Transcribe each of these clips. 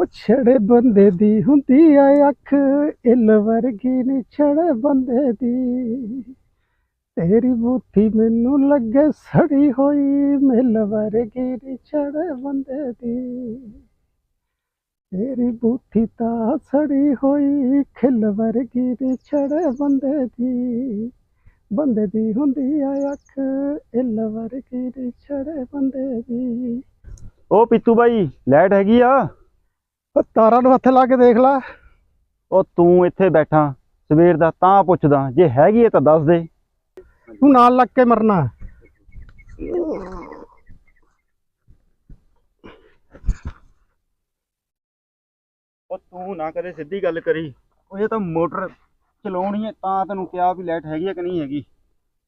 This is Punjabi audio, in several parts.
ਉਹ ਛੜੇ ਬੰਦੇ ਦੀ ਹੁੰਦੀ ਆ ਅੱਖ, ਇਲ ਵਰਗੀ ਨੀ ਛੜੇ ਬੰਦੇ ਦੀ। ਤੇਰੀ ਬੂਥੀ ਮੈਨੂੰ ਲੱਗੇ ਸੜੀ ਹੋਈ, ਮਿਲ ਵਰਗੀ ਨੀ ਛੜੇ ਬੰਦੇ ਦੀ। ਤੇਰੀ ਬੂਥੀ ਤਾਂ ਸੜੀ ਹੋਈ, ਖਿਲ ਵਰਗੀ ਨੀ ਛੜੇ ਬੰਦੇ ਦੀ। ਬੰਦੇ ਦੀ ਹੁੰਦੀ ਆ ਅੱਖ, ਇਲ ਵਰਗੀ ਨੀ ਛੜੇ ਬੰਦੇ ਦੀ। ਉਹ ਪਿੱਤੂ ਬਾਈ ਲੈਟ ਹੈਗੀ ਆ? ਉਹ ਤਾਰਾਂ ਨੂੰ ਹੱਥ ਲਾ ਕੇ ਦੇਖ ਲੈ। ਉਹ ਤੂੰ ਇੱਥੇ ਬੈਠਾ ਸਵੇਰ ਦਾ ਤਾਂ ਪੁੱਛਦਾ ਜੇ ਹੈਗੀ ਹੈ ਤਾਂ ਦੱਸ ਦੇ। ਤੂੰ ਨਾਲ ਲੱਗ ਕੇ ਮਰਨਾ। ਉਹ ਤੂੰ ਨਾ ਕਦੇ ਸਿੱਧੀ ਗੱਲ ਕਰੀ। ਉਹ ਇਹ ਤਾਂ ਮੋਟਰ ਚਲਾਉਣੀ ਹੈ ਤਾਂ ਤੈਨੂੰ ਕਿਹਾ ਵੀ ਲਾਈਟ ਹੈਗੀ ਹੈ ਕਿ ਨਹੀਂ ਹੈਗੀ।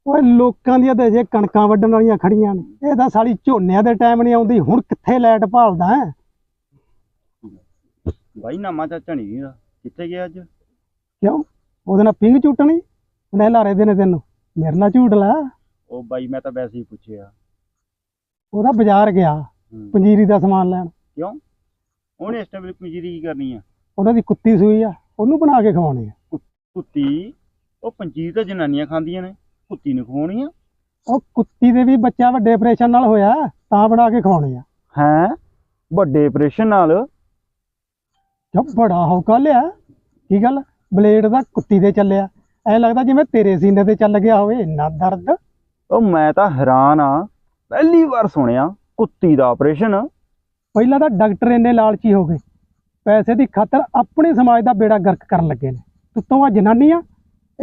ਓਏ ਲੋਕਾਂ ਦੀਆਂ ਤਾਂ ਜੇ ਕਣਕਾਂ ਵੱਢਣ ਵਾਲੀਆਂ ਖੜੀਆਂ ਨੇ। ਇਹ ਤਾਂ ਸਾਲੀ ਝੋਨਿਆਂ ਦੇ ਟਾਈਮ ਨਹੀਂ ਆਉਂਦੀ ਹੁਣ ਕਿੱਥੇ ਲਾਈਟ ਭਾਲਦਾ ਹੈ? ਬਾਈ ਨਾਮਾ ਚਾਚਾ ਨਹੀਂ ਵੀਰਾ ਕਿੱਥੇ ਗਿਆ ਅੱਜ? ਕਿਉਂ? ਉਹਦੇ ਨਾਲ ਪਿੰਗ ਝੂਟਣੀ? ਉਹਨੇ ਲਾਰੇ ਦੇ ਨੇ ਤੈਨੂੰ। ਮੇਰੇ ਨਾਲ ਝੂਟ ਲਾ। ਉਹ ਬਾਈ ਮੈਂ ਤਾਂ ਵੈਸੇ ਹੀ ਪੁੱਛਿਆ। ਉਹਦਾ ਬਾਜ਼ਾਰ ਗਿਆ। ਹੂੰ। ਪੰਜੀਰੀ ਦਾ ਸਮਾਨ ਲੈਣ। ਕਿਉਂ? ਉਹਨੇ ਇਸ ਟਾਈਮ ਪੰਜੀਰੀ ਕੀ ਕਰਨੀ ਆ? ਉਹਨਾਂ ਦੀ ਕੁੱਤੀ ਸੂਈ ਆ। ਉਹਨੂੰ ਬਣਾ ਕੇ ਖਵਾਉਣੀ ਆ। ਕੁੱਤੀ? ਉਹ ਪੰਜੀਰੀ ਤਾਂ ਜਨਾਨੀਆਂ ਖਾਂਦੀਆਂ ਨੇ। ਕੁੱਤੀ ਨੂੰ ਖਵਾਉਣੀ ਆ? ਉਹ ਕੁੱਤੀ ਦੇ ਵੀ ਬੱਚਾ ਵੱਡੇ ਆਪਰੇਸ਼ਨ ਨਾਲ ਹੋਇਆ ਤਾਂ ਬਣਾ ਕੇ ਖਵਾਉਣੀ ਆ। ਹੈਂ? ਵੱਡੇ ਆਪਰੇਸ਼ਨ ਨਾਲ? ਜੋ ਬੜਾ ਹੌਕਾ ਲਿਆ। ਕੀ ਗੱਲ? ਬਲੇਡ ਦਾ ਕੁੱਤੀ ਦੇ ਚੱਲਿਆ। ਐ ਲੱਗਦਾ ਜਿਵੇਂ ਤੇਰੇ ਸੀਨੇ ਤੇ ਚੱਲ ਗਿਆ ਹੋਵੇ ਇੰਨਾ ਦਰਦ। ਉਹ ਮੈਂ ਤਾਂ ਹੈਰਾਨ ਆ। ਪਹਿਲੀ ਵਾਰ ਸੁਣਿਆ ਕੁੱਤੀ ਦਾ ਆਪਰੇਸ਼ਨ। ਪਹਿਲਾਂ ਤਾਂ ਡਾਕਟਰ ਇੰਨੇ ਲਾਲਚੀ ਹੋ ਗਏ। ਪੈਸੇ ਦੀ ਖਾਤਰ ਆਪਣੇ ਸਮਾਜ ਦਾ ਬੇੜਾ ਗਰਕ ਕਰਨ ਲੱਗੇ ਨੇ। ਤੁੱਤੋਂ ਆ। ਜਨਾਨੀਆਂ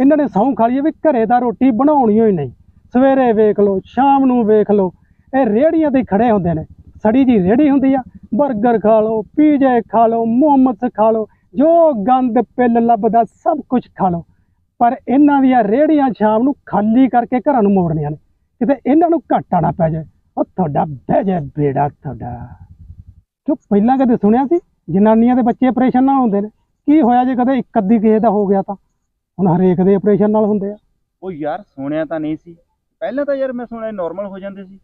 ਇਹਨਾਂ ਨੇ ਸਹੁੰ ਖਾਲੀ ਵੀ ਘਰੇ ਦਾ ਰੋਟੀ ਬਣਾਉਣੀ ਹੋਈ ਨਹੀਂ। ਸਵੇਰੇ ਵੇਖ ਲਓ ਸ਼ਾਮ ਨੂੰ ਵੇਖ ਲਓ। ਇਹ ਰੇੜੀਆਂ ਤੇ ਖੜੇ ਹੁੰਦੇ ਨੇ। ਸੜੀ ਜੀ ਰੇੜੀ ਹੁੰਦੀ ਆ। 버ਗਰ ਖਾ ਲਓ, ਪੀਜ਼ੇ ਖਾ ਲਓ, ਮੋਮੋਸ ਖਾ ਲਓ, ਜੋ ਗੰਦ ਪਿੱਲ ਲੱਭਦਾ ਸਭ ਕੁਝ ਖਾ ਲਓ। ਪਰ ਇਹਨਾਂ ਦੀਆਂ ਰੇੜੀਆਂ ਸ਼ਾਮ ਨੂੰ ਖਾਲੀ ਕਰਕੇ ਘਰਾਂ ਨੂੰ ਮੋੜਨੀਆਂ ਨੇ। ਕਿਤੇ ਇਹਨਾਂ ਨੂੰ ਘਾਟਾ ਨਾ ਪੈ ਜਾਏ। ਉਹ ਤੁਹਾਡਾ ਬਹਿ ਜਾਏ ਬੇੜਾ ਤੁਹਾਡਾ। ਕਿਉਂ ਪਹਿਲਾਂ ਕਦੇ ਸੁਣਿਆ ਸੀ, ਜਨਾਨੀਆਂ ਦੇ ਬੱਚੇ ਆਪਰੇਸ਼ਨ ਨਾਲ ਹੁੰਦੇ ਨੇ। ਕੀ ਹੋਇਆ ਜੇ ਕਦੇ ਇੱਕ ਅੱਧੀ ਕਿਸੇ ਦਾ ਹੋ ਗਿਆ ਤਾਂ? ਹੁਣ ਹਰੇਕ ਦੇ ਆਪਰੇਸ਼ਨ ਨਾਲ ਹੁੰਦੇ ਆ। ਉਹ ਯਾਰ ਸੁਣਿਆ ਤਾਂ ਨਹੀਂ ਸੀ। ਪਹਿਲਾਂ ਤਾਂ ਯਾਰ ਮੈਂ ਸੁਣਿਆ ਨਾਰਮਲ ਹੋ ਜਾਂਦੇ ਸੀ।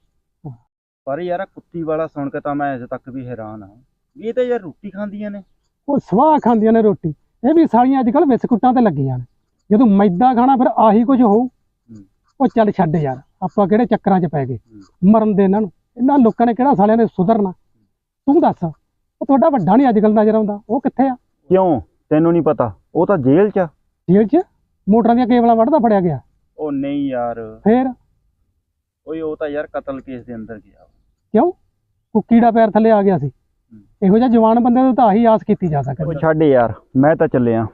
ਪਰ ਯਾਰ ਕੁੱਤੀ ਵਾਲਾ ਸੁਣ ਕੇ ਤਾਂ ਮੈਂ ਅਜੇ ਤੱਕ ਵੀ ਹੈਰਾਨ ਆ ਵੀ ਇਹ ਤਾਂ ਯਾਰ ਰੋਟੀ ਖਾਂਦੀਆਂ ਨੇ। ਉਹ ਸਵਾਹ ਖਾਂਦੀਆਂ ਨੇ ਰੋਟੀ। ਇਹ ਵੀ ਸਾਲੀਆਂ ਅੱਜ ਕੱਲ ਬਿਸਕੁਟਾਂ ਤੇ ਲੱਗੀਆਂ ਨੇ। ਜਦੋਂ ਮੈਦਾ ਖਾਣਾ ਫਿਰ ਆਹੀ ਕੁਝ ਹੋਊ। ਉਹ ਚੱਲ ਛੱਡ ਯਾਰ ਆਪਾਂ ਕਿਹੜੇ ਚੱਕਰਾਂ 'ਚ ਪੈ ਗਏ? ਮਰਨ ਦੇ ਇਹਨਾਂ ਨੂੰ। ਇਹਨਾਂ ਲੋਕਾਂ ਨੇ ਕਿਹੜਾ ਸਾਲਿਆਂ ਨੇ ਸੁਧਰਨਾ? ਤੂੰ ਦੱਸ ਉਹ ਤੁਹਾਡਾ ਵੱਡਾ ਨਹੀਂ ਅੱਜ ਕੱਲ ਨਜ਼ਰ ਆਉਂਦਾ। ਉਹ ਕਿੱਥੇ ਆ? ਕਿਉਂ? ਤੈਨੂੰ ਨਹੀਂ ਪਤਾ? ਉਹ ਤਾਂ ਜੇਲ੍ਹ 'ਚ। ਜੇਲ੍ਹ 'ਚ? ਮੋਟਰਾਂ ਦੀਆਂ ਕੇਬਲਾਂ ਵੱਢਦਾ ਫੜਿਆ ਗਿਆ। ਉਹ ਨਹੀਂ ਯਾਰ। ਫੇਰ? ਓਏ ਉਹ ਤਾਂ ਯਾਰ ਕਤਲ ਕੇਸ ਦੇ ਅੰਦਰ ਗਿਆ ਕਿਉਂ? ਕੁੱਕੀ ਦਾ ਪੈਰ ਥੱਲੇ ਆ ਗਿਆ ਸੀ। ਇਹੋ ਜਿਹਾ ਜਵਾਨ ਬੰਦੇ ਤੋਂ ਤਾਂ ਆਹੀ ਆਸ ਕੀਤੀ ਜਾ ਉਹ ਸਕਦੀ ਛੱਡ ਯਾਰ ਮੈਂ ਤਾਂ ਚੱਲਿਆ।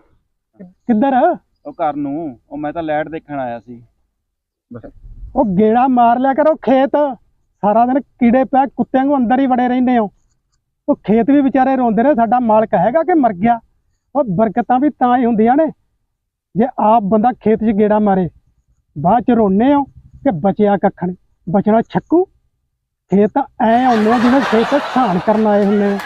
ਕਿੱਧਰ? ਉਹ ਘਰ ਨੂੰ ਉਹ ਮੈਂ ਤਾਂ ਲਾਈਟ ਦੇਖਣ ਆਇਆ ਸੀ। ਉਹ ਗੇੜਾ ਮਾਰ ਲਿਆ ਕਰੋ ਖੇਤ। ਸਾਰਾ ਦਿਨ ਕੀੜੇ ਪੈ ਕੁੱਤਿਆਂ ਨੂੰ ਅੰਦਰ ਹੀ ਵੜੇ ਰਹਿੰਦੇ ਹੋ। ਉਹ ਖੇਤ ਵੀ ਵਿਚਾਰੇ ਰੋਂਦੇ ਨੇ ਸਾਡਾ ਮਾਲਕ ਹੈਗਾ ਕਿ ਮਰ ਗਿਆ? ਉਹ ਬਰਕਤਾਂ ਵੀ ਤਾਂ ਹੀ ਹੁੰਦੀਆਂ ਨੇ। ਜੇ ਆਪ ਬੰਦਾ ਖੇਤ 'ਚ ਗੇੜਾ ਮਾਰੇ ਬਾਅਦ 'ਚ ਰੋਨੇ ਹੋ। ਕਿ ਬਚਿਆ ਕੱਖਣ। ਬਚਣਾ ਛੱਕੂ। ਖੇਤ ਤਾਂ ਐ ਆਉਂਦੇ ਆ ਜਿਵੇਂ ਖੇਤ 'ਚ ਛਾਣ ਕਰਨ ਆਏ ਹੁੰਦੇ ਆ।